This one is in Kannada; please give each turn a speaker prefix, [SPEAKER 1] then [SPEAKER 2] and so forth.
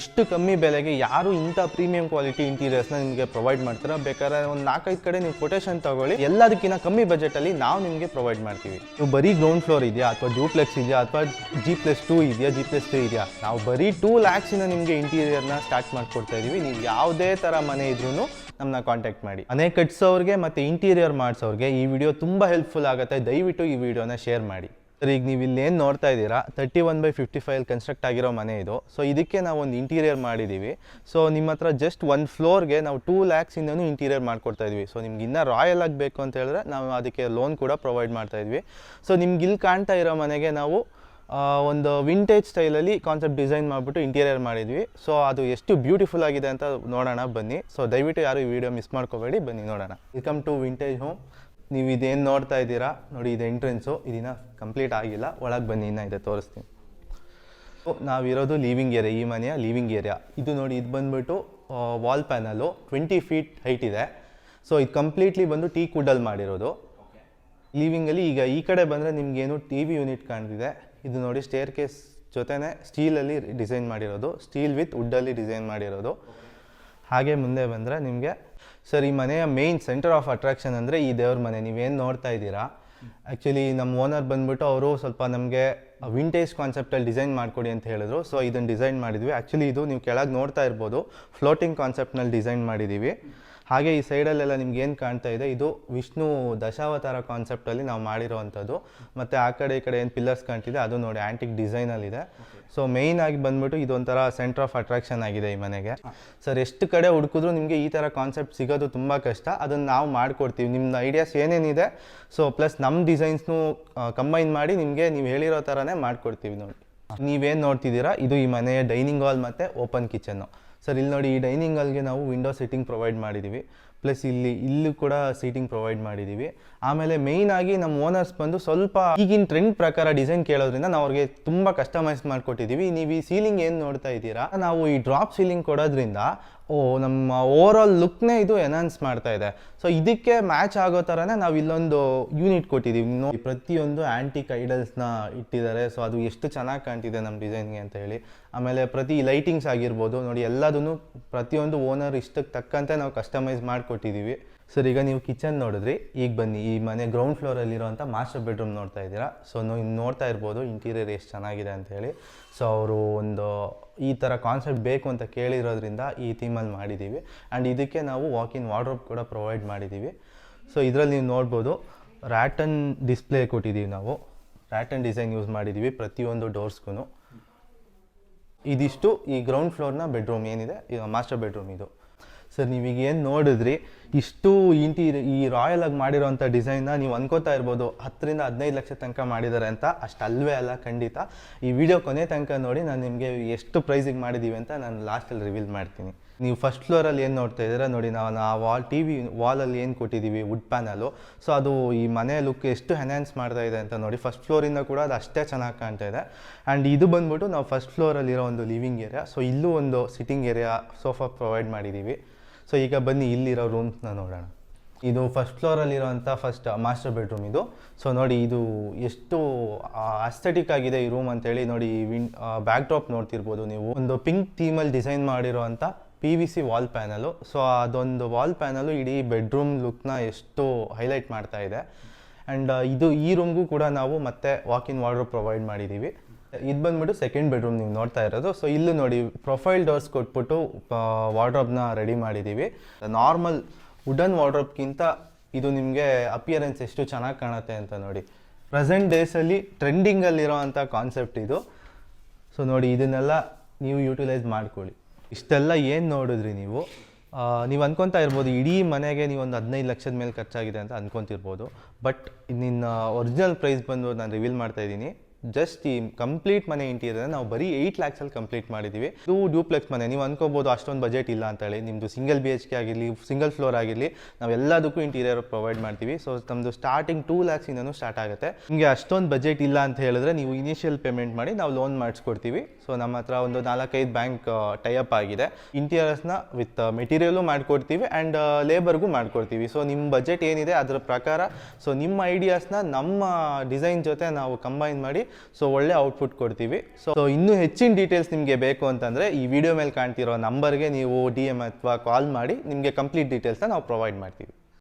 [SPEAKER 1] ಇಷ್ಟು ಕಮ್ಮಿ ಬೆಲೆಗೆ ಯಾರು ಇಂಥ ಪ್ರೀಮಿಯಂ ಕ್ವಾಲಿಟಿ ಇಂಟೀರಿಯರ್ಸ್ನ ನಿಮಗೆ ಪ್ರೊವೈಡ್ ಮಾಡ್ತಾರೆ, ಬೇಕಾದ್ರೆ ಒಂದು ನಾಲ್ಕೈದು ಕಡೆ ನೀವು ಕೊಟೇಶನ್ ತಗೊಳ್ಳಿ. ಎಲ್ಲದಕ್ಕಿಂತ ಕಮ್ಮಿ ಬಜೆಟಲ್ಲಿ ನಾವು ನಿಮಗೆ ಪ್ರೊವೈಡ್ ಮಾಡ್ತೀವಿ. ನೀವು ಬರೀ ಗ್ರೌಂಡ್ ಫ್ಲೋರ್ ಇದೆಯಾ, ಅಥವಾ ಡ್ಯೂಪ್ಲೆಕ್ಸ್ ಇದೆಯಾ, ಅಥವಾ ಜಿ ಪ್ಲಸ್ ಟೂ ಇದೆಯಾ ಜಿ ಪ್ಲಸ್ ತ್ರೀ ಇದೆಯಾ? ನಾವು ಬರೀ ಟೂ ಲ್ಯಾಕ್ಸಿನ ನಿಮಗೆ ಇಂಟೀರಿಯರ್ನ ಸ್ಟಾರ್ಟ್ ಮಾಡಿಕೊಡ್ತಾ ಇದ್ದೀವಿ ನೀವು ಯಾವುದೇ ಥರ ಮನೆ ಇದ್ರೂ ನಮ್ಮನ್ನ ಕಾಂಟ್ಯಾಕ್ಟ್ ಮಾಡಿ. ಮನೆ ಕಟ್ಸೋರಿಗೆ ಮತ್ತು ಇಂಟೀರಿಯರ್ ಮಾಡಿಸೋರಿಗೆ ಈ ವಿಡಿಯೋ ತುಂಬ ಹೆಲ್ಪ್ಫುಲ್ ಆಗುತ್ತೆ. ದಯವಿಟ್ಟು ಈ ವಿಡಿಯೋನ ಶೇರ್ ಮಾಡಿ. ಸರ್, ಈಗ ನೀವು ಇಲ್ಲಿ ಏನು ನೋಡ್ತಾ ಇದ್ದೀರಾ? Thirty one by fifty five construct ಆಗಿರೋ ಮನೆ ಇದು. ಸೊ ಇದಕ್ಕೆ ನಾವು ಒಂದು ಇಂಟೀರಿಯರ್ ಮಾಡಿದ್ದೀವಿ ಸೊ ನಿಮ್ಮ ಹತ್ರ ಜಸ್ಟ್ ಒನ್ ಫ್ಲೋರ್ಗೆ ನಾವು ಟೂ ಲ್ಯಾಕ್ಸಿಂದನೂ ಇಂಟೀರಿಯರ್ ಮಾಡ್ಕೊಡ್ತಾ ಇದ್ವಿ. ಸೊ ನಿಮ್ಗೆ ಇನ್ನೂ ರಾಯಲ್ ಆಗಬೇಕು ಅಂತ ಹೇಳಿದ್ರೆ ನಾವು ಅದಕ್ಕೆ ಲೋನ್ ಕೂಡ ಪ್ರೊವೈಡ್ ಮಾಡ್ತಾ ಇದ್ವಿ. ಸೊ ನಿಮ್ಗೆ ಇಲ್ಲಿ ಕಾಣ್ತಾ ಇರೋ ಮನೆಗೆ ನಾವು ಒಂದು ವಿಂಟೇಜ್ ಸ್ಟೈಲಲ್ಲಿ ಕಾನ್ಸೆಪ್ಟ್ ಡಿಸೈನ್ ಮಾಡಿಬಿಟ್ಟು ಇಂಟೀರಿಯರ್ ಮಾಡಿದ್ವಿ. ಸೊ ಅದು ಎಷ್ಟು ಬ್ಯೂಟಿಫುಲ್ ಆಗಿದೆ ಅಂತ ನೋಡೋಣ ಬನ್ನಿ. ಸೊ ದಯವಿಟ್ಟು ಯಾರು ಈ ವಿಡಿಯೋ ಮಿಸ್ ಮಾಡ್ಕೋಬೇಡಿ, ಬನ್ನಿ ನೋಡೋಣ. ವೆಲ್ಕಮ್ ಟು ವಿಂಟೇಜ್ ಹೋಮ್ ನೀವು ಇದೇನು ನೋಡ್ತಾ ಇದ್ದೀರಾ? ನೋಡಿ, ಇದು ಎಂಟ್ರೆನ್ಸು ಇದನ್ನ ಕಂಪ್ಲೀಟ್ ಆಗಿಲ್ಲ. ಒಳಗೆ ಬನ್ನಿ, ಇನ್ನ ಇದೆ, ತೋರಿಸ್ತೀನಿ. ಸೊ ನಾವಿರೋದು ಲೀವಿಂಗ್ ಏರಿಯಾ ಈ ಮನೆಯ ಲೀವಿಂಗ್ ಏರಿಯಾ ಇದು ನೋಡಿ, ಇದು ಬಂದ್ಬಿಟ್ಟು wall panel twenty feet height ಇದೆ. ಸೊ ಇದು ಕಂಪ್ಲೀಟ್ಲಿ ಬಂದು ಟೀ ಕುಡ್ಡಲ್ಲಿ ಮಾಡಿರೋದು. ಲೀವಿಂಗಲ್ಲಿ ಈಗ ಈ ಕಡೆ ಬಂದರೆ ನಿಮಗೇನು ಟಿ ವಿ ಯೂನಿಟ್ ಕಾಣ್ತಿದೆ. ಇದು ನೋಡಿ ಸ್ಟೇರ್ ಕೇಸ್ ಜೊತೆನೇ ಸ್ಟೀಲಲ್ಲಿ ಡಿಸೈನ್ ಮಾಡಿರೋದು. ಸ್ಟೀಲ್ ವಿತ್ ವುಡ್ಡಲ್ಲಿ ಡಿಸೈನ್ ಮಾಡಿರೋದು. ಹಾಗೆ ಮುಂದೆ ಬಂದರೆ ನಿಮಗೆ ಸರ್, ಈ ಮನೆಯ ಮೇಯ್ನ್ ಸೆಂಟರ್ ಆಫ್ ಅಟ್ರಾಕ್ಷನ್ ಅಂದರೆ ಈ ದೇವ್ರ ಮನೆ. ನೀವೇನು ನೋಡ್ತಾ ಇದ್ದೀರಾ? ಆ್ಯಕ್ಚುಲಿ ನಮ್ಮ ಓನರ್ ಬಂದ್ಬಿಟ್ಟು ಅವರು ಸ್ವಲ್ಪ ನಮಗೆ ವಿಂಟೇಜ್ ಕಾನ್ಸೆಪ್ಟಲ್ಲಿ ಡಿಸೈನ್ ಮಾಡಿಕೊಡಿ ಅಂತ ಹೇಳಿದ್ರು. ಸೊ ಇದನ್ನು ಡಿಸೈನ್ ಮಾಡಿದ್ವಿ. ಆ್ಯಕ್ಚುಲಿ ಇದು ನೀವು ಕೆಳಗೆ ನೋಡ್ತಾ ಇರ್ಬೋದು. ಫ್ಲೋಟಿಂಗ್ ಕಾನ್ಸೆಪ್ಟ್ನಲ್ಲಿ ಡಿಸೈನ್ ಮಾಡಿದ್ದೀವಿ ಹಾಗೆ ಈ ಸೈಡಲ್ಲೆಲ್ಲ ನಿಮ್ಗೆ ಏನು ಕಾಣ್ತಾ ಇದೆ? ಇದು ವಿಷ್ಣು ದಶಾವತಾರ ಕಾನ್ಸೆಪ್ಟಲ್ಲಿ ನಾವು ಮಾಡಿರೋವಂಥದ್ದು. ಮತ್ತು ಆ ಕಡೆ ಈ ಕಡೆ ಏನು ಪಿಲ್ಲರ್ಸ್ ಕಾಣ್ತಿದೆ, ಅದು ನೋಡಿ ಆ್ಯಂಟಿಕ್ ಡಿಸೈನಲ್ಲಿದೆ ಸೊ ಮೇಯ್ನ್ ಆಗಿ ಬಂದ್ಬಿಟ್ಟು ಇದೊಂಥರ ಸೆಂಟರ್ ಆಫ್ ಅಟ್ರಾಕ್ಷನ್ ಆಗಿದೆ ಈ ಮನೆಗೆ. ಸರ್ ಎಷ್ಟು ಕಡೆ ಹುಡುಕಿದ್ರು ನಿಮಗೆ ಈ ಥರ ಕಾನ್ಸೆಪ್ಟ್ ಸಿಗೋದು ತುಂಬ ಕಷ್ಟ. ಅದನ್ನು ನಾವು ಮಾಡಿಕೊಡ್ತೀವಿ. ನಿಮ್ಮ ಐಡಿಯಾಸ್ ಏನೇನಿದೆ ಸೊ ಪ್ಲಸ್ ನಮ್ಮ ಡಿಸೈನ್ಸ್ನು ಕಂಬೈನ್ ಮಾಡಿ ನಿಮಗೆ ನೀವು ಹೇಳಿರೋ ಥರನೇ ಮಾಡಿಕೊಡ್ತೀವಿ ನೋಡಿ. ನೀವೇನು ನೋಡ್ತಿದ್ದೀರಾ? ಇದು ಈ ಮನೆಯ ಡೈನಿಂಗ್ ಹಾಲ್ ಮತ್ತು ಓಪನ್ ಕಿಚನ್ನು ಸರ್, ಇಲ್ಲಿ ನೋಡಿ, ಈ ಡೈನಿಂಗ್ ಹಾಲ್ಗೆ ನಾವು ವಿಂಡೋ ಸೀಟಿಂಗ್ ಪ್ರೊವೈಡ್ ಮಾಡಿದ್ದೀವಿ ಪ್ಲಸ್ ಇಲ್ಲಿ, ಇಲ್ಲೂ ಕೂಡ ಸೀಟಿಂಗ್ ಪ್ರೊವೈಡ್ ಮಾಡಿದ್ದೀವಿ ಆಮೇಲೆ ಮೇಯ್ನ್ ಆಗಿ ನಮ್ಮ ಓನರ್ಸ್ ಬಂದು ಸ್ವಲ್ಪ ಈಗಿನ ಟ್ರೆಂಡ್ ಪ್ರಕಾರ ಡಿಸೈನ್ ಕೇಳೋದ್ರಿಂದ ನಾವು ಅವ್ರಿಗೆ ತುಂಬ ಕಸ್ಟಮೈಸ್ ಮಾಡಿಕೊಟ್ಟಿದ್ದೀವಿ ನೀವು ಈ ಸೀಲಿಂಗ್ ಏನು ನೋಡ್ತಾ ಇದ್ದೀರಾ? ನಾವು ಈ ಡ್ರಾಪ್ ಸೀಲಿಂಗ್ ಕೊಡೋದ್ರಿಂದ ಓ, ನಮ್ಮ ಓವರ್ ಆಲ್ ಲುಕ್ನೇ ಇದು ಎನ್ಹಾನ್ಸ್ ಮಾಡ್ತಾ ಇದೆ. ಸೊ ಇದಕ್ಕೆ ಮ್ಯಾಚ್ ಆಗೋ ಥರನೇ ನಾವು ಇಲ್ಲೊಂದು ಯೂನಿಟ್ ಕೊಟ್ಟಿದ್ದೀವಿ ನೋ ಪ್ರತಿಯೊಂದು ಆ್ಯಂಟಿಕ್ ಐಡಲ್ಸ್ನ ಇಟ್ಟಿದ್ದಾರೆ. ಸೊ ಅದು ಎಷ್ಟು ಚೆನ್ನಾಗಿ ಕಾಣ್ತಿದೆ ನಮ್ಮ ಡಿಸೈನ್ಗೆ ಅಂತ ಹೇಳಿ. ಆಮೇಲೆ ಪ್ರತಿ ಲೈಟಿಂಗ್ಸ್ ಆಗಿರ್ಬೋದು. ನೋಡಿ, ಎಲ್ಲದನ್ನು ಪ್ರತಿಯೊಂದು ಓನರ್ ಇಷ್ಟಕ್ಕೆ ತಕ್ಕಂತೆ ನಾವು ಕಸ್ಟಮೈಸ್ ಮಾಡಿಕೊಟ್ಟಿದ್ದೀವಿ ಸರ್ ಈಗ ನೀವು ಕಿಚನ್ ನೋಡಿದ್ರಿ. ಈಗ ಬನ್ನಿ, ಈ ಮನೆ ಗ್ರೌಂಡ್ ಫ್ಲೋರಲ್ಲಿರುವಂಥ ಮಾಸ್ಟರ್ ಬೆಡ್ರೂಮ್ ನೋಡ್ತಾ ಇದ್ದೀರಾ? ಸೊ ನೀವು ನೋಡ್ತಾ ಇರ್ಬೋದು. ಇಂಟೀರಿಯರ್ ಎಷ್ಟು ಚೆನ್ನಾಗಿದೆ ಅಂತ ಹೇಳಿ. ಸೊ ಅವರು ಒಂದು ಈ ಥರ ಕಾನ್ಸೆಪ್ಟ್ ಬೇಕು ಅಂತ ಕೇಳಿರೋದ್ರಿಂದ ಈ ಥೀಮಲ್ಲಿ ಮಾಡಿದ್ದೀವಿ. ಆ್ಯಂಡ್ ಇದಕ್ಕೆ ನಾವು ವಾಕ್ ಇನ್ ವಾರ್ಡ್ರೋಬ್ ಕೂಡ ಪ್ರೊವೈಡ್ ಮಾಡಿದ್ದೀವಿ. ಸೊ ಇದರಲ್ಲಿ ನೀವು ನೋಡ್ಬೋದು ರ್ಯಾಟನ್ ಡಿಸ್ಪ್ಲೇ ಕೊಟ್ಟಿದ್ದೀವಿ ನಾವು. ರ್ಯಾಟನ್ ಡಿಸೈನ್ ಯೂಸ್ ಮಾಡಿದ್ದೀವಿ ಪ್ರತಿಯೊಂದು ಡೋರ್ಸ್ಗೂ ಇದಿಷ್ಟು ಈ ಗ್ರೌಂಡ್ ಫ್ಲೋರ್ನ ಬೆಡ್ರೂಮ್ ಏನಿದೆ? ಮಾಸ್ಟರ್ ಬೆಡ್ರೂಮ್ ಇದು. ಸರ್ ನೀವೀಗ ಏನು ನೋಡಿದ್ರಿ, ಇಷ್ಟು ಇಂಟೀರಿಯರ್ ಈ ರಾಯಲ್ ಆಗಿ ಮಾಡಿರೋಂಥ ಡಿಸೈನ್ನ ನೀವು ಅನ್ಕೋತಾ ಇರ್ಬೋದು. ಹತ್ತರಿಂದ ಹದಿನೈದು ಲಕ್ಷ ತನಕ ಮಾಡಿದ್ದಾರೆ ಅಂತ ಅಷ್ಟು ಅಲ್ವೇ ಅಲ್ಲ, ಖಂಡಿತ. ಈ ವಿಡಿಯೋ ಕೊನೆ ತನಕ ನೋಡಿ ನಾನು ನಿಮಗೆ ಎಷ್ಟು ಪ್ರೈಸಿಗೆ ಮಾಡಿದ್ದೀವಿ ಅಂತ ನಾನು ಲಾಸ್ಟಲ್ಲಿ ರಿವೀಲ್ ಮಾಡ್ತೀನಿ. ನೀವು ಫಸ್ಟ್ ಫ್ಲೋರಲ್ಲಿ ಏನು ನೋಡ್ತಾ ಇದ್ದೀರಾ? ನೋಡಿ ನಾವು ಆ ವಾಲ್ ಟಿ ವಿ ವಾಲಲ್ಲಿ ಏನು ಕೊಟ್ಟಿದ್ದೀವಿ? ವುಡ್ ಪ್ಯಾನಲು ಸೊ ಅದು ಈ ಮನೆ ಲುಕ್ ಎಷ್ಟು ಎನ್ಹ್ಯಾನ್ಸ್ ಮಾಡ್ತಾ ಇದೆ ಅಂತ ನೋಡಿ ಫಸ್ಟ್ ಫ್ಲೋರಿಂದ ಕೂಡ ಅದು ಅಷ್ಟೇ ಚೆನ್ನಾಗಿ ಕಾಣ್ತಾ ಇದೆ. ಆ್ಯಂಡ್ ಇದು ಬಂದ್ಬಿಟ್ಟು ನಾವು ಫಸ್ಟ್ ಫ್ಲೋರಲ್ಲಿರೋ ಒಂದು ಲಿವಿಂಗ್ ಏರಿಯಾ ಸೊ ಇಲ್ಲೂ ಒಂದು ಸಿಟ್ಟಿಂಗ್ ಏರಿಯಾ ಸೋಫಾ ಪ್ರೊವೈಡ್ ಮಾಡಿದ್ದೀವಿ. ಸೊ ಈಗ ಬನ್ನಿ, ಇಲ್ಲಿರೋ ರೂಮ್ಸ್ನ ನೋಡೋಣ. ಇದು ಫಸ್ಟ್ ಫ್ಲೋರಲ್ಲಿರೋಂಥ ಫಸ್ಟ್ ಮಾಸ್ಟರ್ ಬೆಡ್ರೂಮ್ ಇದು. ಸೊ ನೋಡಿ, ಇದು ಎಷ್ಟು ಅಸ್ಥೆಟಿಕ್ ಆಗಿದೆ ಈ ರೂಮ್ ಅಂತೇಳಿ ನೋಡಿ ಈ ವಿನ್ ಬ್ಯಾಕ್ ಡ್ರಾಪ್ ನೋಡ್ತಿರ್ಬೋದು ನೀವು. ಒಂದು ಪಿಂಕ್ ಥೀಮಲ್ಲಿ ಡಿಸೈನ್ ಮಾಡಿರೋಂಥ P V C wall panel so ಅದೊಂದು ವಾಲ್ ಪ್ಯಾನಲು ಇಡೀ ಬೆಡ್ರೂಮ್ ಲುಕ್ನ ಎಷ್ಟು ಹೈಲೈಟ್ ಮಾಡ್ತಾ ಇದೆ. ಆ್ಯಂಡ್ ಇದು ಈ ರೂಮ್ಗೂ ಕೂಡ ನಾವು ಮತ್ತೆ ವಾಕ್ ಇನ್ ವಾರ್ಡ್ರೋಬ್ ಪ್ರೊವೈಡ್ ಮಾಡಿದ್ದೀವಿ ಇದು ಬಂದ್ಬಿಟ್ಟು ಸೆಕೆಂಡ್ ಬೆಡ್ರೂಮ್ ನೀವು ನೋಡ್ತಾ ಇರೋದು. ಸೊ ಇಲ್ಲೂ ನೋಡಿ ಪ್ರೊಫೈಲ್ ಡೋರ್ಸ್ ಕೊಟ್ಬಿಟ್ಟು ವಾರ್ಡ್ರೋಬ್ನ ರೆಡಿ ಮಾಡಿದ್ದೀವಿ ನಾರ್ಮಲ್ ವುಡನ್ ವಾರ್ಡ್ರೋಬ್ಗಿಂತ ಇದು ನಿಮಗೆ ಅಪಿಯರೆನ್ಸ್ ಎಷ್ಟು ಚೆನ್ನಾಗಿ ಕಾಣುತ್ತೆ ಅಂತ ನೋಡಿ. ಪ್ರೆಸೆಂಟ್ ಡೇಸಲ್ಲಿ ಟ್ರೆಂಡಿಂಗಲ್ಲಿರೋ ಅಂಥ ಕಾನ್ಸೆಪ್ಟ್ ಇದು. ಸೊ ನೋಡಿ ಇದನ್ನೆಲ್ಲ ನೀವು ಯೂಟಿಲೈಸ್ ಮಾಡ್ಕೊಳ್ಳಿ. ಇಷ್ಟೆಲ್ಲ ಏನು ನೋಡಿದ್ರಿ ನೀವು? ನೀವು ಅನ್ಕೊತಾ ಇರ್ಬೋದು, ಇಡೀ ಮನೆಗೆ ನೀವು ಒಂದು ಹದಿನೈದು ಲಕ್ಷದ ಮೇಲೆ ಖರ್ಚಾಗಿದೆ ಅಂತ ಅನ್ಕೊತಿರ್ಬೋದು. ಬಟ್ ನಿನ್ನ ಒರಿಜಿನಲ್ ಪ್ರೈಸ್ ಬಂದು ನಾನು ರಿವೀಲ್ ಮಾಡ್ತಾ ಇದ್ದೀನಿ. ಜಸ್ಟ್ ಈ ಕಂಪ್ಲೀಟ್ ಮನೆ ಇಂಟೀರಿಯರ್ ನಾವು ಬರೀ ಏಯ್ಟ್ ಲ್ಯಾಕ್ಸಲ್ಲಿ ಕಂಪ್ಲೀಟ್ ಮಾಡಿದ್ದೀವಿ ಇದು ಡ್ಯೂಪ್ಲೆಕ್ಸ್ ಮನೆ, ನೀವು ಅನ್ಕೋಬೋದು ಅಷ್ಟೊಂದು ಬಜೆಟ್ ಇಲ್ಲ ಅಂತ ಹೇಳಿ. ನಿಮ್ಮದು ಸಿಂಗಲ್ ಬಿ ಎಚ್ ಕೆ ಆಗಿರಲಿ ಸಿಂಗಲ್ ಫ್ಲೋರ್ ಆಗಿರಲಿ, ನಾವು ಎಲ್ಲದಕ್ಕೂ ಇಂಟೀರಿಯರ್ ಪ್ರೊವೈಡ್ ಮಾಡ್ತೀವಿ. ಸೊ ನಮ್ಮದು ಸ್ಟಾರ್ಟಿಂಗ್ ಟೂ ಲ್ಯಾಕ್ಸಿಂದನೂ ಸ್ಟಾರ್ಟ್ ಆಗುತ್ತೆ. ನಿಮಗೆ ಅಷ್ಟೊಂದು ಬಜೆಟ್ ಇಲ್ಲ ಅಂತ ಹೇಳಿದ್ರೆ ನೀವು ಇನಿಷಿಯಲ್ ಪೇಮೆಂಟ್ ಮಾಡಿ ನಾವು ಲೋನ್ ಮಾಡಿಸ್ಕೊಡ್ತೀವಿ. ಸೊ ನಮ್ಮ ಹತ್ರ ಒಂದು ನಾಲ್ಕೈದು ಬ್ಯಾಂಕ್ ಟೈಅಪ್ ಆಗಿದೆ. ಇಂಟೀರಿಯರ್ಸ್ನ ವಿತ್ ಮೆಟೀರಿಯಲು ಮಾಡಿಕೊಡ್ತೀವಿ ಆ್ಯಂಡ್ ಲೇಬರ್ಗೂ ಮಾಡಿಕೊಡ್ತೀವಿ. ಸೊ ನಿಮ್ಮ ಬಜೆಟ್ ಏನಿದೆ ಅದರ ಪ್ರಕಾರ. ಸೊ ನಿಮ್ಮ ಐಡಿಯಾಸ್ನ ನಮ್ಮ ಡಿಸೈನ್ ಜೊತೆ ನಾವು ಕಂಬೈನ್ ಮಾಡಿ ಸೊ ಒಳ್ಳೆ ಔಟ್ಪುಟ್ ಕೊಡ್ತೀವಿ. ಸೊ ಇನ್ನೂ ಹೆಚ್ಚಿನ ಡೀಟೇಲ್ಸ್ ನಿಮಗೆ ಬೇಕು ಅಂತಂದರೆ ಈ ವಿಡಿಯೋ ಮೇಲೆ ಕಾಣ್ತಿರೋ ನಂಬರ್ಗೆ ನೀವು ಡಿ ಎಂ ಅಥವಾ ಕಾಲ್ ಮಾಡಿ, ನಿಮಗೆ ಕಂಪ್ಲೀಟ್ ಡೀಟೇಲ್ಸ್ನ ನಾವು ಪ್ರೊವೈಡ್ ಮಾಡ್ತೀವಿ.